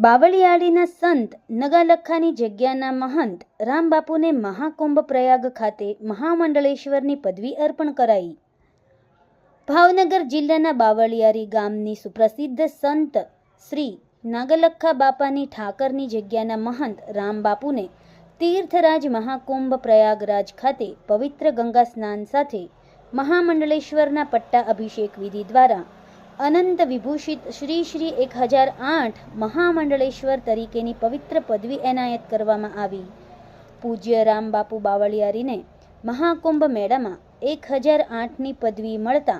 બાવળિયાળીના સંત નગાલખાની જગ્યાના મહંત રામબાપુને મહાકુંભ પ્રયાગ ખાતે મહામંડળેશ્વરની પદવી અર્પણ કરાઈ. ભાવનગર જિલ્લાના બાવળિયારી ગામની સુપ્રસિદ્ધ સંત શ્રી નાગલખા બાપાની ઠાકરની જગ્યાના મહંત રામબાપુને તીર્થરાજ મહાકુંભ પ્રયાગરાજ ખાતે પવિત્ર ગંગા સ્નાન સાથે મહામંડળેશ્વરના પટ્ટા અભિષેક વિધિ દ્વારા અનંત વિભૂષિત શ્રી શ્રી એક હજાર આઠ મહામંડળેશ્વર તરીકેની પવિત્ર પદવી એનાયત કરવામાં આવી. પૂજ્ય રામબાપુ બાવળિયારીને મહાકુંભ મેળામાં એક હજાર આઠની પદવી મળતા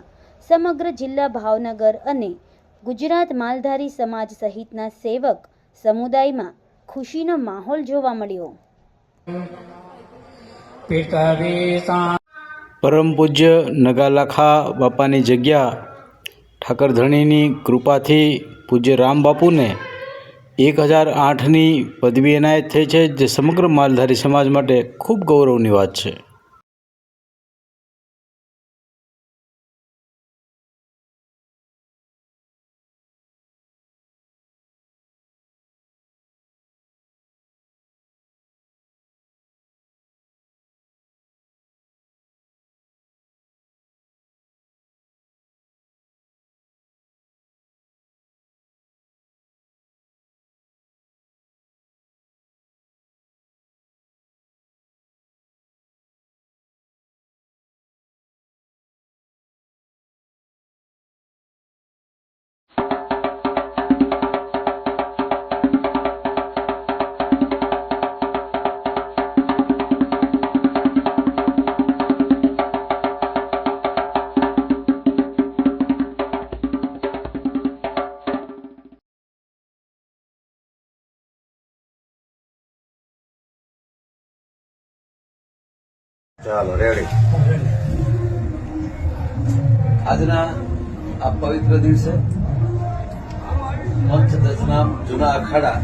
સમગ્ર જિલ્લા ભાવનગર અને ગુજરાત માલધારી સમાજ સહિતના સેવક સમુદાયમાં ખુશીનો માહોલ જોવા મળ્યો. પરમ પૂજ્ય નગાલાખા બાપાની જગ્યા ઠાકરધણીની કૃપાથી પૂજ્ય રામ બાપુને એક હજાર આઠની પદવી એનાયત થઈ છે, જે સમગ્ર માલધારી સમાજ માટે ખૂબ ગૌરવની વાત છે. ચાલો રેડી આજના આ પવિત્ર દિવસે પંચ જૂના અખાડા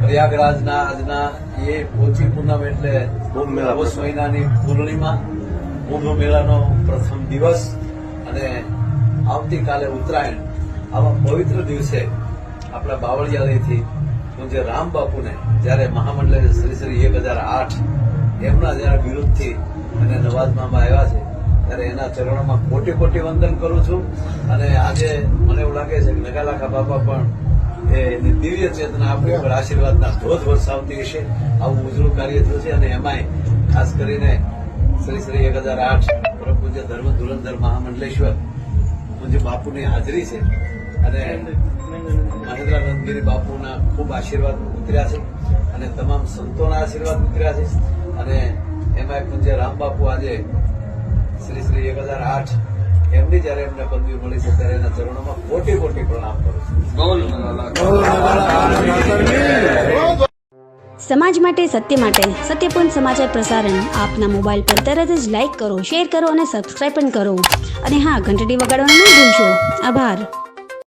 પ્રયાગરાજના આજના એ પોચી પૂનમ એટલે કુંભ મહિનાની પૂર્ણિમા કુંભ મેળાનો પ્રથમ દિવસ અને આવતીકાલે ઉત્તરાયણ. આવા પવિત્ર દિવસે આપણા બાવળિયાળીથી પૂજ્ય રામ બાપુને જ્યારે મહામંડળે શ્રી શ્રી હજાર આઠ, એમના જયારે વિરુદ્ધથી અને નવાજમાં આવ્યા છે, ત્યારે એના ચરણોમાં કોટી કોટી વંદન કરું છું. અને આજે મને એવું લાગે છે કે નગાલાખા બાપા પણ એની દિવ્ય ચેતના આપણી ઉપર આશીર્વાદના ધોધ વરસાવતી હશે. આવું ઉજળું કાર્ય થયું છે અને એમાંય ખાસ કરીને શ્રી શ્રી એક હજાર આઠ પૂજ્ય ધર્મ ધુરંધર મહામંડલેશ્વર, પૂજ્ય બાપુની હાજરી છે. અને મહેન્દ્રાનંદગીરી બાપુના ખૂબ આશીર્વાદ ઉતર્યા છે અને તમામ સંતોના આશીર્વાદ ઉતર્યા છે. અને એમાં પૂજ્ય રામ બાપુ આજે શ્રી શ્રી એક હજાર આઠ એમની જયારે એમને પદવી મળી છે ત્યારે એના ચરણોમાં કોટી કોટી પ્રણામ કરું છું. સમાજ માટે સત્ય માટે સત્યપૂર્ણ સમાચાર પ્રસારણ આપના મોબાઈલ પર તરત જ લાઈક કરો શેર કરો અને સબસ્ક્રાઈબ પણ કરો. અને હા ઘંટડી વગાડવાનું ન ભૂલશો. આભાર.